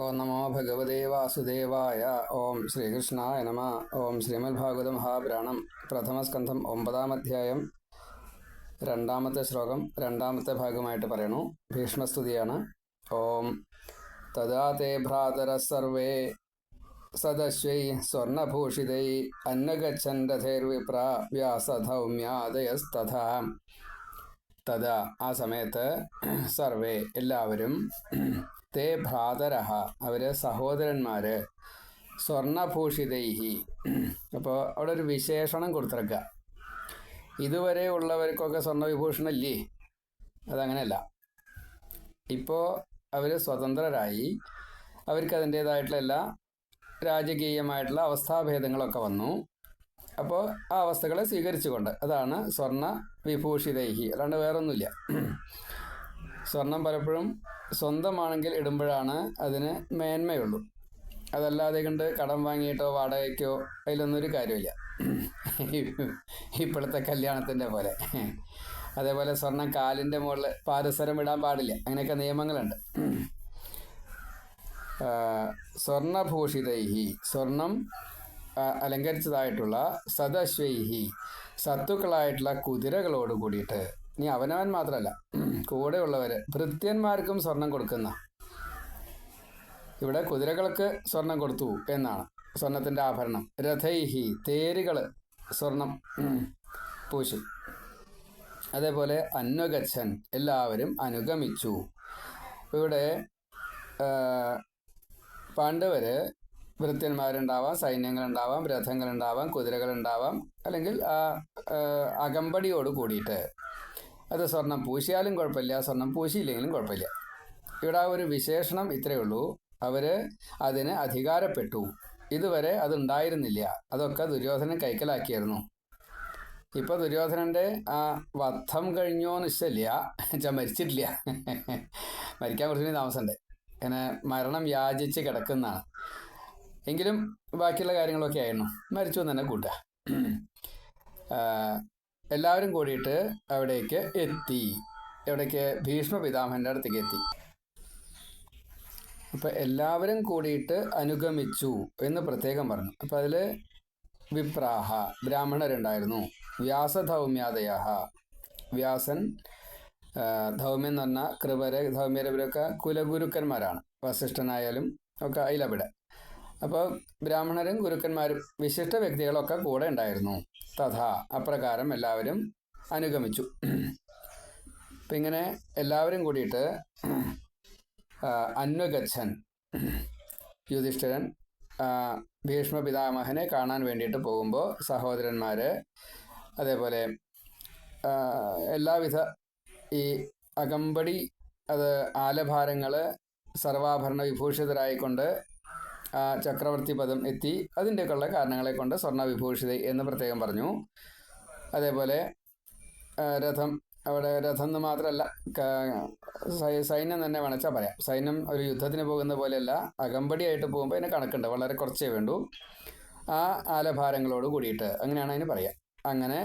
ഓം നമോ ഭഗവതേ വാസുദേവായ. ഓം ശ്രീകൃഷ്ണായ നമ. ഓം ശ്രീമദ്ഭാഗവത മഹാപുരാണം. പ്രഥമസ്കന്ധം ഒമ്പതാം അധ്യായം രണ്ടാമത്തെ ശ്ലോകം രണ്ടാമത്തെ ഭാഗമായിട്ട് പറയണു. ഭീഷ്മസ്തുതിയാണ്. ഓം തഥാ തേ ഭ്രാതര സർവേ സദശ്വൈ സ്വർണഭൂഷിതൈ അന്നഗച്ഛൻ രഥേർവിപ്ര വ്യാസധൗമ്യാദയസ്തഥാ. തഥാ ആ സമയത്ത് സർവേ എല്ലാവരും തേ ഭ്രാതരഹ അവരെ സഹോദരന്മാര് സ്വർണഭൂഷിതൈഹി. അപ്പോൾ അവിടെ ഒരു വിശേഷണം കൊടുത്തിറക്കുക. ഇതുവരെ ഉള്ളവർക്കൊക്കെ സ്വർണവിഭൂഷണം ഇല്ലേ അതങ്ങനെയല്ല. ഇപ്പോൾ അവർ സ്വതന്ത്രരായി. അവർക്ക് അതിന്റേതായിട്ടുള്ള എല്ലാ രാജകീയമായിട്ടുള്ള അവസ്ഥാഭേദങ്ങളൊക്കെ വന്നു. അപ്പോൾ ആ അവസ്ഥകളെ സ്വീകരിച്ചുകൊണ്ട് അതാണ് സ്വർണ വിഭൂഷിതൈഹി അല്ലാണ്ട് വേറൊന്നുമില്ല. സ്വർണം പലപ്പോഴും സ്വന്തമാണെങ്കിൽ ഇടുമ്പോഴാണ് അതിന് മേന്മയുള്ളൂ. അതല്ലാതെ കണ്ട് കടം വാങ്ങിയിട്ടോ വാടകയ്ക്കോ അതിലൊന്നും ഒരു കാര്യമില്ല ഇപ്പോഴത്തെ കല്യാണത്തിന്റെ പോലെ. അതേപോലെ സ്വർണം കാലിന്റെ മുകളിൽ പാരസരം ഇടാൻ പാടില്ല. അങ്ങനെയൊക്കെ നിയമങ്ങളുണ്ട്. സ്വർണഭൂഷിതൈഹി സ്വർണം അലങ്കരിച്ചതായിട്ടുള്ള സദശ്വൈഹി സത്തുക്കളായിട്ടുള്ള കുതിരകളോട് കൂടിയിട്ട് നീ അവനവൻ മാത്രമല്ല. കൂടെയുള്ളവര് ഭൃത്യന്മാർക്കും സ്വർണം കൊടുക്കുന്ന. ഇവിടെ കുതിരകൾക്ക് സ്വർണം കൊടുത്തു എന്നാണ്. സ്വർണത്തിന്റെ ആഭരണം. രഥൈഹി തേരുകൾ സ്വർണം പൂശി. അതേപോലെ അന്വഗച്ഛൻ എല്ലാവരും അനുഗമിച്ചു. ഇവിടെ പാണ്ഡവര് ഭൃത്യന്മാരുണ്ടാവാം സൈന്യങ്ങളുണ്ടാവാം രഥങ്ങളുണ്ടാവാം കുതിരകളുണ്ടാവാം അല്ലെങ്കിൽ ആ അകമ്പടിയോട് കൂടിയിട്ട്. അത് സ്വർണം പൂശിയാലും കുഴപ്പമില്ല സ്വർണം പൂശിയില്ലെങ്കിലും കുഴപ്പമില്ല. ഇവിടെ ഒരു വിശേഷണം ഇത്രയേ ഉള്ളൂ. അവർ അതിന് അധികാരപ്പെട്ടു. ഇതുവരെ അതുണ്ടായിരുന്നില്ല അതൊക്കെ ദുര്യോധനൻ കൈക്കലാക്കിയായിരുന്നു. ഇപ്പൊ ദുര്യോധനന്റെ ആ വധം കഴിഞ്ഞോന്ന് ഇഷ്ടമില്ല. വെച്ചാൽ മരിച്ചിട്ടില്ല. മരിക്കാൻ കുറച്ചു താമസമുണ്ട്. ഇങ്ങനെ മരണം യാചിച്ച് കിടക്കുന്നതാണ്. എങ്കിലും ബാക്കിയുള്ള കാര്യങ്ങളൊക്കെ ആയിരുന്നു. മരിച്ചു എന്ന് തന്നെ കൂട്ടുക. എല്ലാവരും കൂടിയിട്ട് അവിടേക്ക് എത്തി. എവിടേക്ക് ഭീഷ്മ പിതാമഹന്റെ അടുത്തേക്ക് എത്തി. അപ്പം എല്ലാവരും കൂടിയിട്ട് അനുഗമിച്ചു എന്ന് പ്രത്യേകം പറഞ്ഞു. അപ്പം അതിൽ വിപ്രാഹ ബ്രാഹ്മണരുണ്ടായിരുന്നു. വ്യാസധൗമ്യാദയ വ്യാസൻ ധൗമ്യം എന്ന് പറഞ്ഞാൽ കൃപര് ധൗമ്യരവരൊക്കെ കുലഗുരുക്കന്മാരാണ്. വസിഷ്ഠനായാലും ഒക്കെ അതിലവിടെ അപ്പോൾ ബ്രാഹ്മണരും ഗുരുക്കന്മാരും വിശിഷ്ട വ്യക്തികളൊക്കെ കൂടെ ഉണ്ടായിരുന്നു. തഥാ അപ്രകാരം എല്ലാവരും അനുഗമിച്ചു. അപ്പം ഇങ്ങനെ എല്ലാവരും കൂടിയിട്ട് അന്വഗച്ഛൻ യുധിഷ്ഠിരൻ ഭീഷ്മ പിതാമഹനെ കാണാൻ വേണ്ടിയിട്ട് പോകുമ്പോൾ സഹോദരന്മാർ അതേപോലെ എല്ലാവിധ ഈ അകമ്പടി അത് ആലഭാരങ്ങൾ സർവാഭരണ വിഭൂഷിതരായിക്കൊണ്ട് ചക്രവർത്തി പദം എത്തി. അതിന്റെയൊക്കെയുള്ള കാരണങ്ങളെ കൊണ്ട് സ്വർണ വിഭൂഷിത എന്ന് പ്രത്യേകം പറഞ്ഞു. അതേപോലെ രഥം അവിടെ രഥം എന്ന് മാത്രമല്ല സൈന്യം തന്നെ വേണച്ചാൽ പറയാം. സൈന്യം ഒരു യുദ്ധത്തിന് പോകുന്ന പോലെയല്ല അകമ്പടിയായിട്ട് പോകുമ്പോൾ അതിന് കണക്കുണ്ട്. വളരെ കുറച്ചേ വേണ്ടൂ. ആ ആലഭാരങ്ങളോട് കൂടിയിട്ട് അങ്ങനെയാണ് അതിന് പറയാം. അങ്ങനെ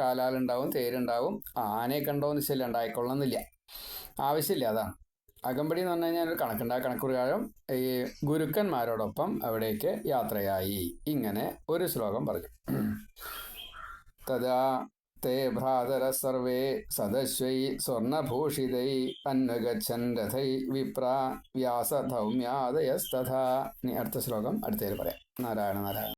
കാലാലുണ്ടാവും തേരുണ്ടാവും ആനയൊക്കെ ഉണ്ടോ എന്ന് ശല്യം ഉണ്ടായിക്കൊള്ളണമെന്നില്ല. ആവശ്യമില്ല അതാണ്. അകമ്പടി എന്ന് പറഞ്ഞു കഴിഞ്ഞാൽ ഒരു കണക്കുണ്ട് ആ ഈ ഗുരുക്കന്മാരോടൊപ്പം അവിടേക്ക് യാത്രയായി. ഇങ്ങനെ ഒരു ശ്ലോകം പറഞ്ഞു. തഥാ തേ ഭ്രാതര സർവേ സദശ്വൈ സ്വർണഭൂഷിതൈ അന്നഗച്ഛൻ രഥൈ വിപ്ര വ്യാസധൗമ്യാദയസ്തഥാ. ഇനി അടുത്ത ശ്ലോകം അടുത്തേര് പറയാം. നാരായണ നാരായണ.